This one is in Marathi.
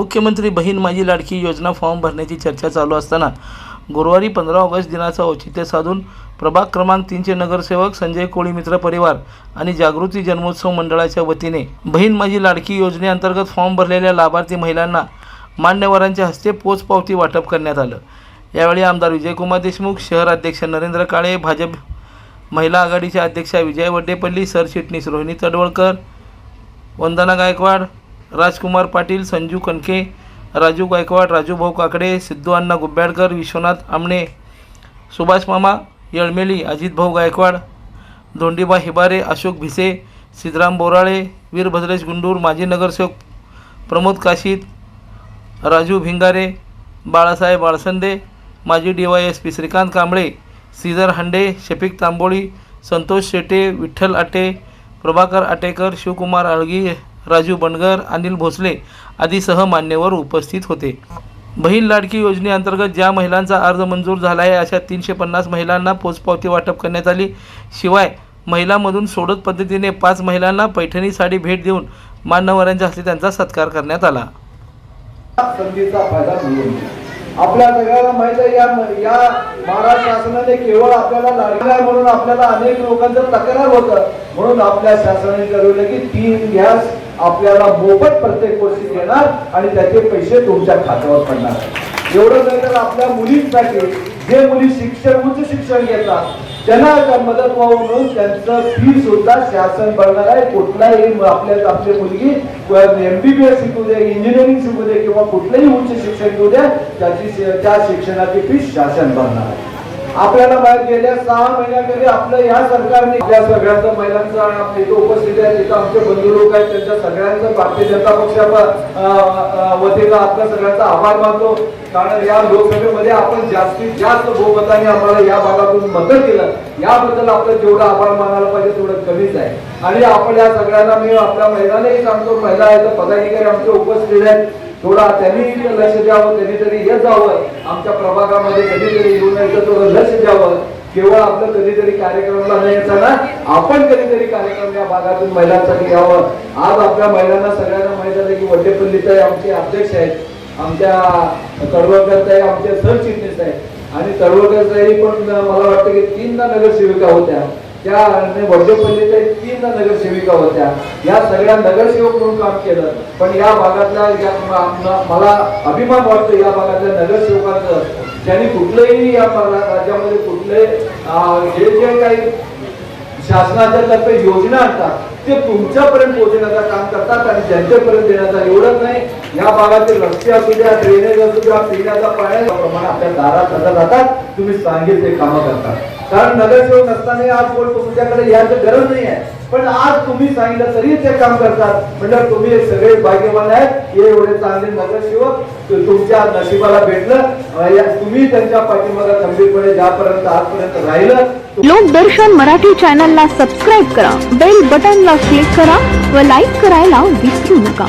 मुख्यमंत्री बहीण माझी लाडकी योजना फॉर्म भरण्याची चर्चा चालू असताना गुरुवारी पंधरा ऑगस्ट दिनाचं औचित्य साधून प्रभाग क्रमांक तीनचे नगरसेवक संजय कोळी मित्र परिवार आणि जागृती जन्मोत्सव मंडळाच्या वतीने बहीण माझी लाडकी योजनेअंतर्गत फॉर्म भरलेल्या लाभार्थी महिलांना मान्यवरांच्या हस्ते पोचपावती वाटप करण्यात आलं. यावेळी आमदार विजयकुमार देशमुख शहर अध्यक्ष नरेंद्र काळे भाजप महिला आघाडीच्या अध्यक्षा विजय वड्डेपल्ली सरचिटणीस रोहिणी तडवळकर वंदना गायकवाड राजकुमार पाटील संजू कणके राजू गायकवाड राजू भाऊ काकडे सिद्धू अण्णा गुब्याडकर विश्वनाथ आमणे सुभाष मामा येळमेली अजित भाऊ गायकवाड धोंडीबा हिबारे अशोक भिसे सिद्धराम बोराळे वीरभद्रेश गुंडूर माजी नगरसेवक प्रमोद काशीत राजू भिंगारे बाळासाहेब बाळसंदे माजी D Y S P Shrikant Kamble Shridhar Hande Shafiq Tamboli Santosh Shete Vitthal Ate Prabhakar Atekar Shivakumar Algi Rajiv Bangar Anil Bhosale आदीसह मान्यवर उपस्थित होते. बहीण लाडकी योजनेअंतर्गत ज्या महिलांचा अर्ज मंजूर झाला आहे अशा तीनशे पन्नास महिलांना पोचपावती वाटप करण्यात आली. शिवाय महिलांमधून सोडत पद्धतीने पाच महिलांना पैठणी साडी भेट देऊन मान्यवरांच्या हस्ते त्यांचा सत्कार करण्यात आला. संधीचा फायदा मिळवून आपल्या सगळ्याला माहीत आहे या या महाराष्ट्र शासनाने केवळ आपल्याला लाडका म्हणून आपल्याला अनेक लोकांचं तक्रार होतं. म्हणून आपल्या शासनाने ठरवलं की तीन गॅस आपल्याला मोफत प्रत्येक वर्षी देणार आणि त्याचे पैसे तुमच्या खात्यावर पडणार. एवढं नाही तर आपल्या मुलींसाठी जे मुली शिक्षण उच्च शिक्षण घेतात त्यांना आता मदत व्हावं म्हणून त्यांचं फी सुद्धा शासन भरणार आहे. कुठलाही आपल्या आपली मुलगी एमबीबीएस शिकू दे इंजिनिअरिंग शिकू दे किंवा कुठलंही उच्च शिक्षण घेऊ द्या त्याची त्या शिक्षणाची फी शासन भरणार आहे. आपल्याला बाहेर गेल्या सहा महिन्याकरी आपलं या सरकारने आपल्या सगळ्यांचं महिलांचा आणि इथं उपस्थित आहे तिथं आमचे बंधू लोक आहेत त्यांच्या सगळ्यांचं भारतीय जनता पक्षाच्या वतीनं आपल्या सगळ्यांचा आभार मानतो. कारण या लोकसभेमध्ये आपण जास्तीत जास्त बहुमताने आम्हाला या भागातून मदत केलं. याबद्दल आपलं जेवढं आभार मानायला पाहिजे तेवढं कमीच आहे. आणि आपल्या सगळ्यांना मी आपल्या महिलांनाही सांगतो. महिला आहेत पदाधिकारी आमचे उपस्थित आहेत. थोडा त्यांनी लक्ष द्यावं त्यांनी तरी येत जावं. आमच्या प्रभागामध्ये कधीतरी येऊन यायचं थोडं लक्ष द्यावं. केवळ आपलं कधीतरी कार्यक्रमला नाही यायचं ना आपण कधीतरी कार्यक्रम या भागातून महिलांसाठी यावं. आज आपल्या महिलांना सगळ्यांना माहीत झालं की वड्डेपल्लीताई आमचे अध्यक्ष आहेत. आमच्या तळवळकरताई आमचे सरचिटणीस आहेत. आणि तळवळकरताई पण मला वाटतं की तीनदा नगरसेविका होत्या. त्या वड्डेपल्लीच्या तीन नगरसेविका होत्या. या सगळ्या नगरसेवक म्हणून काम केलं. पण या भागातल्या या मला अभिमान वाटतो या भागातल्या नगरसेवकांचं. त्यांनी कुठलंही या राज्यामध्ये कुठले हे जे काही शासनाच्या तर्फे योजना आणतात ते तुमच्यापर्यंत पोहोचण्याचं काम करतात आणि त्यांच्यापर्यंत देण्याचा एवढंच नाही या भागातील रस्ते असू द्या ड्रेनेज असू द्या पिण्याचा पाण्याच्या प्रमाण आपल्या दारात आता जातात तुम्ही सांगितले ते कामं करतात. कारण नगरसेवक नसताना आज कोण तुमच्याकडे यायचं गरज नाही आहे. पण आज तुम्ही सांगितलं तरी ते काम करतात. म्हणजे तुम्ही सगळे भाग्यवान आहेत. हे एवढे चांगले नगरसेवक तुमच्या नशिबाला भेटलं. या- तुम्ही त्यांच्या पाठिंबाला खंबीरपणे ज्यापर्यंत आजपर्यंत राहिलं लोकदर्शन मराठी चॅनलला सबस्क्राईब करा. बेल बटनला क्लिक करा व लाईक करायला विसरू नका.